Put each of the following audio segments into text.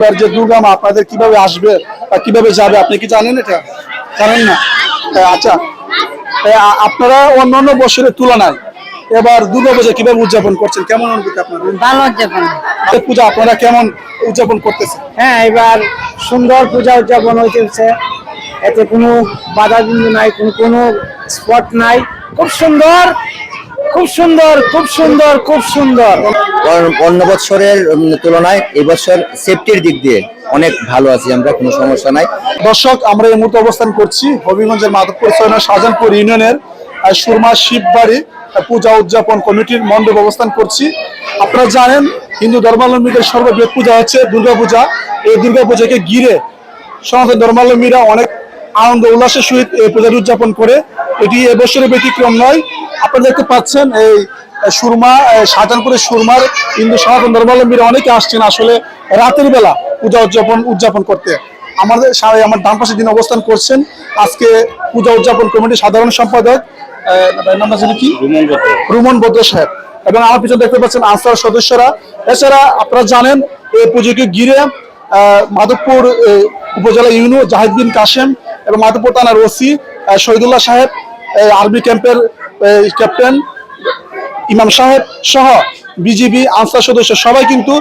এবার যে দুর্গা মা আপনাদের কীভাবে আসবে বা কীভাবে যাবে আপনি কি জানেন এটা? জানেন না? হ্যাঁ, আচ্ছা। হ্যাঁ, আপনারা অন্যান্য বছরের তুলনায় এবার দুর্গা পূজা কীভাবে উদযাপন করছেন? কেমন অনুভূতি আপনাদের ভালো উদযাপন। পূজা আপনারা কেমন উদযাপন করতেছেন? হ্যাঁ এবার সুন্দর পূজা উদযাপন হইতেছে এতে কোনো বাধা বিন্দু নাই কোনো কোনো স্পট নাই। খুব সুন্দর খুব সুন্দর খুব সুন্দর খুব সুন্দর। অন্য- বছরের তুলনায় এই বছর সেফটির দিক দিয়ে অনেক ভালো আছি আমরা কোনো সমস্যা নাই। দর্শক আমরা এই মুহূর্তে অবস্থান করছি হবিগঞ্জের মাধবপুর সৈন্য শাহজাহানপুর ইউনিয়নের সুরমা শিববাড়ি পূজা উদযাপন কমিটির মণ্ডপ অবস্থান করছি। আপনারা জানেন হিন্দু ধর্মাবলম্বীদের সর্ববৃহৎ পূজা হচ্ছে দুর্গাপূজা। এই দুর্গাপূজাকে ঘিরে সনাতন ধর্মাবলম্বীরা অনেক আনন্দ উল্লাসের সহিত এই পূজাটি উদযাপন করে এটি এবছরের ব্যতিক্রম নয়। আপনারা দেখতে পাচ্ছেন এই সুরমা আহ, শাহজাহানপুরের সুরমার হিন্দু সনাতন ধর্মাবলম্বীরা অনেকে আসছেন আসলে রাতের বেলা পূজা উদযাপন উদযাপন করতে। আমাদের আমার ডান পাশে যিনি অবস্থান করছেন আজকে পূজা উদযাপন কমিটির সাধারণ সম্পাদক কি? রুমন বদ্র সাহেব। এবং আমার পিছনে দেখতে পাচ্ছেন আনসার সদস্যরা। এছাড়া আপনারা জানেন এই পুজোকে ঘিরে আহ, মাধবপুর উপজেলা ইউনু জাহিদ কাশেম এবং মাধবপুর থানার ওসি শহীদুল্লাহ সাহেব আর্মি ক্যাম্পের ক্যাপ্টেন ইমাম সাহেব সহ বিজিবি আনসার সদস্য সবাই কিন্তু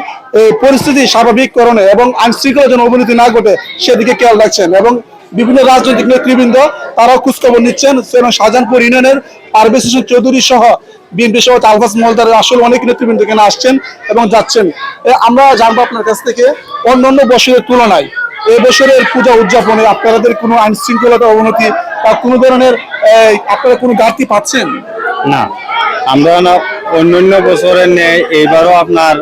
পরিস্থিতি স্বাভাবিককরণে এবং আইন শৃঙ্খলা যেন অবনতি না ঘটে সেদিকে খেয়াল রাখছেন এবং বিভিন্ন রাজনৈতিক নেতৃবৃন্দ তারাও খোঁজখবর নিচ্ছেন। এবং শাহজাহানপুর ইউনিয়নের পারভেজ হোসেন চৌধুরী সহ বিএনপি সহ আলফাস মহলদারের আসলে অনেক নেতৃবৃন্দ এখানে আসছেন এবং যাচ্ছেন। আমরা জানব আপনার কাছ থেকে অন্যান্য বছরের তুলনায়। এই বছরের পূজা উদযাপনে আপনাদের কোনো আইন শৃঙ্খলতা অবনতি বা কোনো ধরনের আপনারা কোনো ঘাটতি পাচ্ছেন? না, আমরা না অন্যান্য বছরের ন্যায় এইবারও আপনার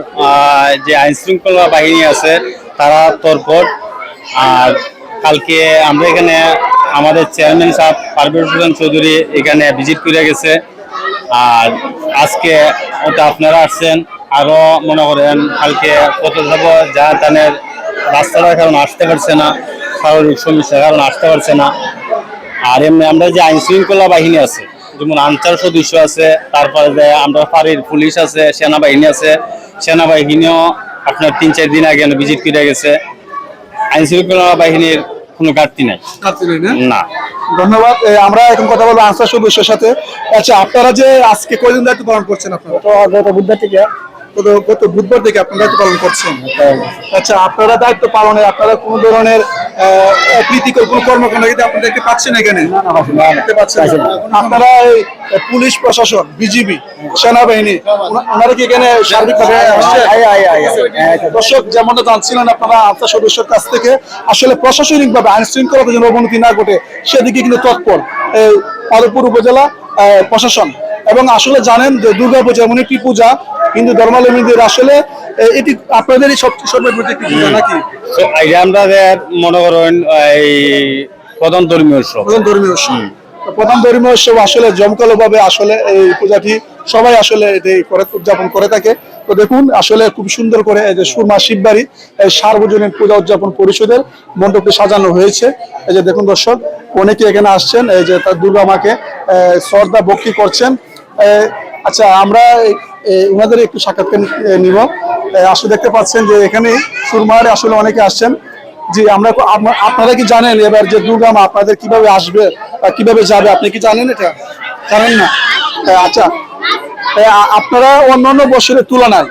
যে আইন শৃঙ্খলা বাহিনী আছে, তারা তরপর, আর কালকে আমরা এখানে আমাদের চেয়ারম্যান সাহেব পারভেজ হোসেন চৌধুরী এখানে ভিজিট করে গেছে, আর আজকে ওটা আপনারা আসছেন, আরও মনে করেন কালকে কত যাব যা তানের রাস্তাটার কারণে আসতে পারছে না শারীরিক সমস্যার কারণে আসতে পারছে না। আর এমনি আমরা যে আইন শৃঙ্খলা বাহিনী আছে যেমন আনসার সদস্য আছে তারপরে যে আমরা ফাঁড়ির পুলিশ আছে সেনাবাহিনী আছে সেনাবাহিনীও আপনার তিন চার দিন আগে ভিজিট করে গেছে। আইন শৃঙ্খলা বাহিনীর কোনো ঘাটতি নাই। না? না। ধন্যবাদ। আমরা এখন কথা বলব আনসার সদস্যের সাথে। আচ্ছা আপনারা যে আজকে কয়দিন দায়িত্ব পালন করছেন আপনারা? গত বুধবার থেকে। গত বুধবার থেকে আপনারা দায়িত্ব পালন করছেন। আচ্ছা আপনারা দায়িত্ব পালনে আপনারা কোন ধরনের আহ, অপ্রীতিকর কোনো কর্মকাণ্ড কিন্তু আপনারা দেখতে পাচ্ছেন এখানে? দেখতে পাচ্ছেন? আপনারা পুলিশ প্রশাসন বিজিবি সেনাবাহিনী ওনা- ওনারা কি এখানে সার্বিকভাবে দর্শক যেমনটা জানছিলেন আপনারা আনসার সদস্যের কাছ থেকে আসলে প্রশাসনিক ভাবে আইন শৃঙ্খলাতে যেন অবনতি না ঘটে সেদিকে কিন্তু তৎপর এই মাধবপুর উপজেলা প্রশাসন। এবং আসলে জানেন যে দুর্গা পূজা এমন একটি পূজা হিন্দু ধর্মাবলম্বীদের আসলে এটি আপনাদেরই সবচেয়ে সর্বপ্রতি একটি পূজা নাকি? আমাদের মনে করেন এই প্রধান ধর্মীয় উৎসব। প্রধান ধর্মীয় উৎসব। প্রধান ধর্মীয় উৎসব আসলে জমকালো ভাবে আসলে এই পূজাটি সবাই আসলে এটি করে উদযাপন করে থাকে। তো দেখুন আসলে খুব সুন্দর করে এই যে সুরমা শিববাড়ি এই সার্বজনীন পূজা উদযাপন পরিষদের মণ্ডপটি সাজানো হয়েছে। এই যে দেখুন দর্শক অনেকে এখানে আসছেন এই যে তার দুর্গা মাকে শ্রদ্ধা ভক্তি করছেন। আচ্ছা আমরা ওনাদের একটু সাক্ষাৎকার নিব। আসলে দেখতে পাচ্ছেন যে এখানে সুরমারে আসলে অনেকে আসছেন। জি আমরা আপনারা কি জানেন এবার যে দুর্গা মা আপনাদের কীভাবে আসবে বা কীভাবে যাবে? আপনি কি জানেন এটা? জানেন না? আচ্ছা। আপনারা অন্যান্য বছরের তুলনায়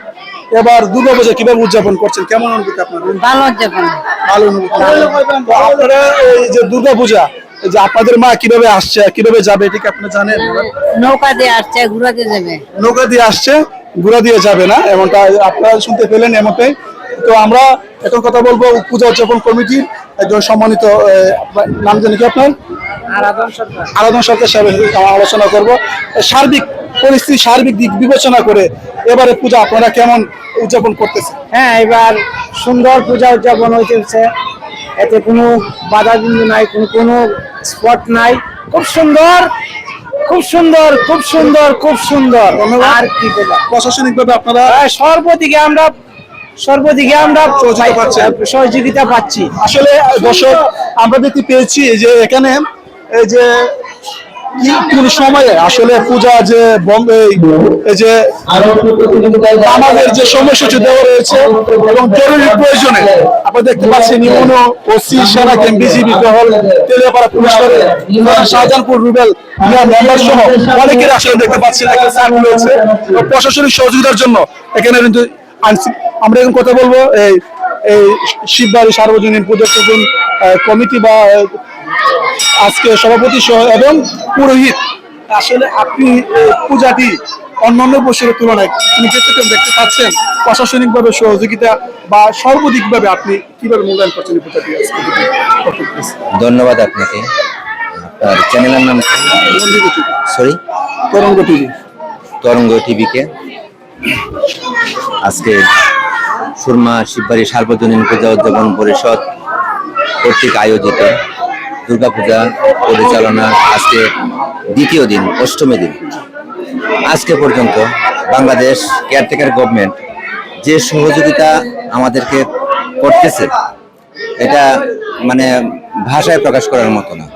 এবার দুর্গা পূজা কীভাবে উদযাপন করছেন? কেমন অনুভূতি আপনাদের? ভালো উদযাপন। ভালো অনুভূতি। আপনারা এই যে দুর্গা পূজা যে আপনাদের মা কীভাবে আসছে কীভাবে যাবে এটা কি আপনি জানেন? নৌকা দিয়ে আসছে ঘুরাতে যাবে। নৌকা দিয়ে আসছে ঘোড়া দিয়ে যাবে না এমনটা আপনারা শুনতে পেলেন এমনটাই তো আমরা এখন কথা বলব পূজা উদযাপন কমিটির একজন সম্মানিত আহ, আপনার নাম জানি কি আপনার? আরাধন সরকার। আরাধনা সরকার সাহেবের আলোচনা করব। সার্বিক পরিস্থিতি সার্বিক দিক বিবেচনা করে এবারে পূজা আপনারা কেমন উদযাপন করতেছেন? হ্যাঁ এবার সুন্দর পূজা উদযাপন হইতেছে। এতে কোনো বাধা বিন্দু নাই কোনো কোনো স্পট নাই। খুব সুন্দর খুব সুন্দর খুব সুন্দর খুব সুন্দর। আর কি প্রশাসনিকভাবে প্রশাসনিক ভাবে আপনারা সর্বদিকে আমরা সর্বদিকে আমরা সহযোগিতা পাচ্ছি। আসলে দর্শক আমরা দেখতে পেয়েছি যে এখানে এই যে কোন সময়ে আসলে পূজা যে এই যে আমাদের যে সময়সূচি দেওয়া রয়েছে এবং জরুরি প্রয়োজনে দেখতে ওসি, সেনা বিজিবি তেলিয়াপাড়া পুলিশ করে শাহজাহানপুর, রুবেল মেম্বার সহ অনেকের আসলে দেখতে সার্ভ রয়েছে। প্রশাসনিক সহযোগিতার জন্য এখানে কিন্তু আমরা এখন কথা বলব, এই এই শিববাড়ি সার্বজনীন পুজো কমিটি বা আজকে সভাপতি সহ এবং পুরোহিত। আসলে আপনি পূজাটি অন্যান্য বছরের তুলনায় আপনি ব্যতিক্রম দেখতে পাচ্ছেন প্রশাসনিকভাবে সহযোগিতা বা সর্বাধিক ভাবে আপনি কীভাবে মূল্যায়ন করছেন এই পূজাটি। ধন্যবাদ আপনাকে। আপনার চ্যানেলের নাম সরি তরঙ্গ টিভি। তরঙ্গ টিভিকে। আজকে সুরমা শিববাড়ি সার্বজনীন পূজা উদযাপন পরিষদ কর্তৃক আয়োজিত দুর্গাপূজা পরিচালনা আজকে দ্বিতীয় দিন, অষ্টমী দিন। আজকে পর্যন্ত বাংলাদেশ কেয়ারটেকার গভর্নমেন্ট যে সহযোগিতা আমাদেরকে করতেছে, এটা মানে ভাষায় প্রকাশ করার মতো না।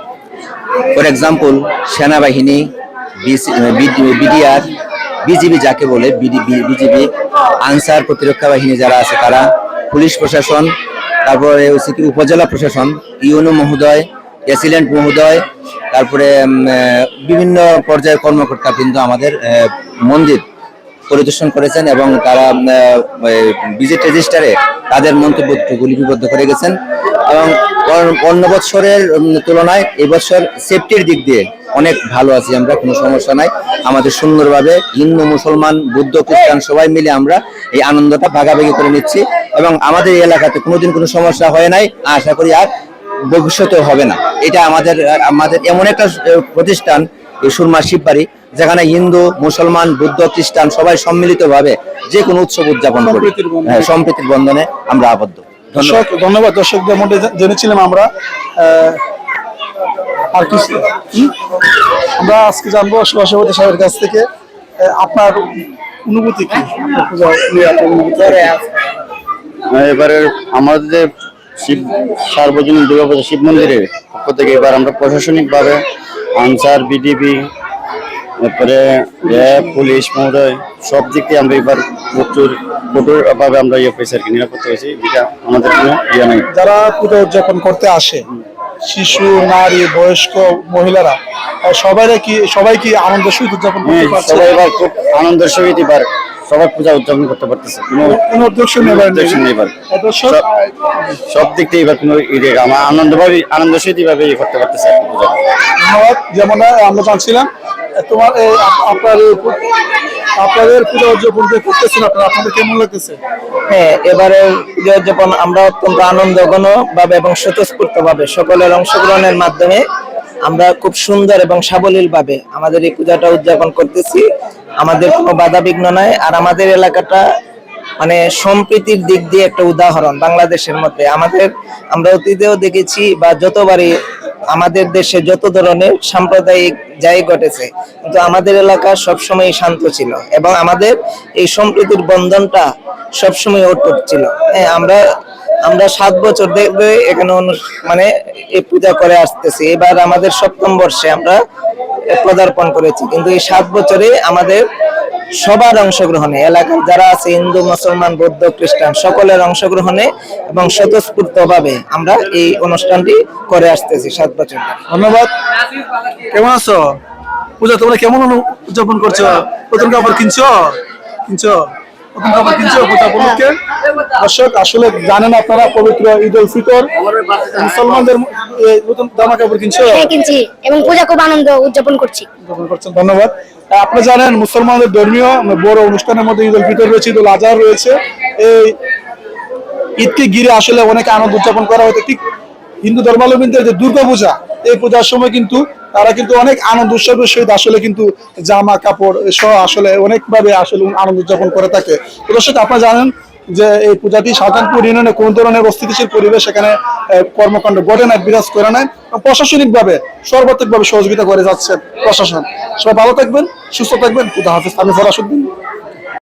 ফর এক্সাম্পল সেনাবাহিনী বিডিআর, বিজিবি যাকে বলে বিজিবি, আনসার প্রতিরক্ষা বাহিনী যারা আছে, তারা, পুলিশ প্রশাসন, তারপরে হচ্ছে কি, উপজেলা প্রশাসন, ইউনো মহোদয় এসিলেন্ট মহোদয়, তারপরে বিভিন্ন পর্যায়ের কর্মকর্তা কিন্তু আমাদের মন্দির পরিদর্শন করেছেন এবং তারা ভিজিট রেজিস্টারে তাদের মন্তব্যটুকু লিপিবদ্ধ করে গেছেন এবং অন্য বছরের তুলনায় এবছর সেফটির দিক দিয়ে অনেক ভালো আছি আমরা, কোনো সমস্যা নাই। আমাদের সুন্দরভাবে হিন্দু, মুসলমান, বুদ্ধ, খ্রিস্টান সবাই মিলে আমরা এই আনন্দটা ভাগাভাগি করে নিচ্ছি এবং আমাদের এই এলাকাতে কোনোদিন কোনো সমস্যা হয় নাই। আশা করি আর ভবিষ্যতেও হবে না। এটা আমাদের আমাদের এমন একটা প্রতিষ্ঠান এই সুরমা শিববাড়ি যেখানে হিন্দু মুসলমান বুদ্ধ খ্রিস্টান সবাই সম্মিলিত ভাবে যে কোনো উৎসব উদযাপন করি। সম্প্রীতির বন্ধনে। হ্যাঁ, আমরা আবদ্ধ। ধন্যবাদ। দর্শক ধন্যবাদ। দর্শকদের মধ্যে জেনেছিলাম আমরা আর কিছু আমরা আজকে জানব সভাপতি সাহেবের কাছ থেকে আপনার অনুভূতি কি? অনুভূতি এবারে আমাদের যে শিব সার্বজনীন দুর্গাপূজা শিব মন্দিরের পক্ষ থেকে এবার আমরা প্রশাসনিক ভাবে আনসার বিডিবি তারপরে র্যাব পুলিশ মহোদয় সব দিক থেকে আমরা এবার প্রচুর কঠোর ভাবে আমরা ইয়ে পেয়েছি আর কি নিরাপত্তা হয়েছি যেটা আমাদের কোনো ইয়ে নাই। যারা পূজা উদযাপন করতে আসে শিশু নারী বয়স্ক মহিলারা সবাই কি সবাই কি আনন্দের সহিত উদযাপন করতে হ্যাঁ, পারছে? সবাই এবার খুব আনন্দের সহিত এবার সবাই পূজা উদযাপন করতে পারতেছে। কোনো নেই এবার। সব- দিক থেকে এবার কোনো ইয়ে আমার আনন্দভাবে আনন্দ সহিত এভাবে ইয়ে করতে পারতেছে পূজা। ধন্যবাদ। যেমন আমরা জানছিলাম তোমার এই আপ- আপনার আপনাদের পূজা উদযাপন যে করতেছেন আপনারা আপনাদের কেমন লাগতেছে? হ্যাঁ এবারে পুজো উদযাপন আমরা অত্যন্ত আনন্দঘন ভাবে এবং স্বতঃস্ফূর্ত ভাবে সকলের অংশগ্রহণের মাধ্যমে আমরা খুব সুন্দর এবং সাবলীল ভাবে আমাদের এই পূজাটা উদযাপন করতেছি। আমাদের কোনো বাধা বিঘ্ন নাই আর আমাদের এলাকাটা মানে সম্প্রীতির দিক দিয়ে একটা উদাহরণ বাংলাদেশের মধ্যে। আমাদের আমরা অতীতেও দেখেছি বা যতবারই আমাদের দেশে যত ধরনের সাম্প্রদায়িক যাই ঘটেছে কিন্তু আমাদের এলাকা সবসময় শান্ত ছিল এবং আমাদের এই সম্প্রীতির বন্ধনটা সবসময় অটুট ছিল। হ্যাঁ, আমরা আমরা সাত বছর ধরে এখানে মানে এই পূজা করে আসতেছি। এবার আমাদের সপ্তম বর্ষে আমরা পদার্পণ করেছি। কিন্তু এই সাত বছরে আমাদের সবার অংশগ্রহণে, এলাকার যারা আছে, হিন্দু, মুসলমান, বৌদ্ধ, খ্রিস্টান, সকলের অংশগ্রহণে এবং স্বতঃস্ফূর্ত ভাবে আমরা এই অনুষ্ঠানটি করে আসতেছি সাত বছর ধন্যবাদ। কেমন আছো? পূজা, তোমরা কেমন উদযাপন করছ? নতুন কাপড় কিনছো? কিনছো? নতুন কাপড় কিনছো পূজা উপলক্ষে দর্শক আসলে জানেন আপনারা পবিত্র ঈদ উল ফিতর। মুসলমানদের নতুন জামা কাপড় কিনছো হ্যাঁ কিনছি এবং পূজা খুব আনন্দ উদযাপন করছি। উদযাপন করছেন ধন্যবাদ। আহ, আপনারা জানেন মুসলমানদের ধর্মীয় বড় অনুষ্ঠানের মধ্যে ঈদ উল ফিতর রয়েছে ঈদ উল আজহার রয়েছে। এই ঈদকে ঘিরে আসলে অনেক আনন্দ উদযাপন করা হতো। ঠিক হিন্দু ধর্মাবলম্বীদের যে দুর্গা পূজা এই পূজার সময় কিন্তু তারা কিন্তু অনেক আনন্দ উৎসবের সহিত আসলে কিন্তু জামা কাপড় সহ আসলে অনেকভাবে আসলে আনন্দ উদযাপন করে থাকে। দর্শক আপনারা জানেন যে এই পূজাটি শাহজাহানপুর ইউনিয়নে কোন ধরনের অস্থিতিশীল পরিবেশ এখানে আহ, কর্মকাণ্ড ঘটে নাই বিরাজ করে নাই প্রশাসনিক ভাবে সর্বাত্মক ভাবে সহযোগিতা করে যাচ্ছে প্রশাসন। সবাই ভালো থাকবেন সুস্থ থাকবেন। খুদা হাফিজ আমি ফরাসুদ্দিন।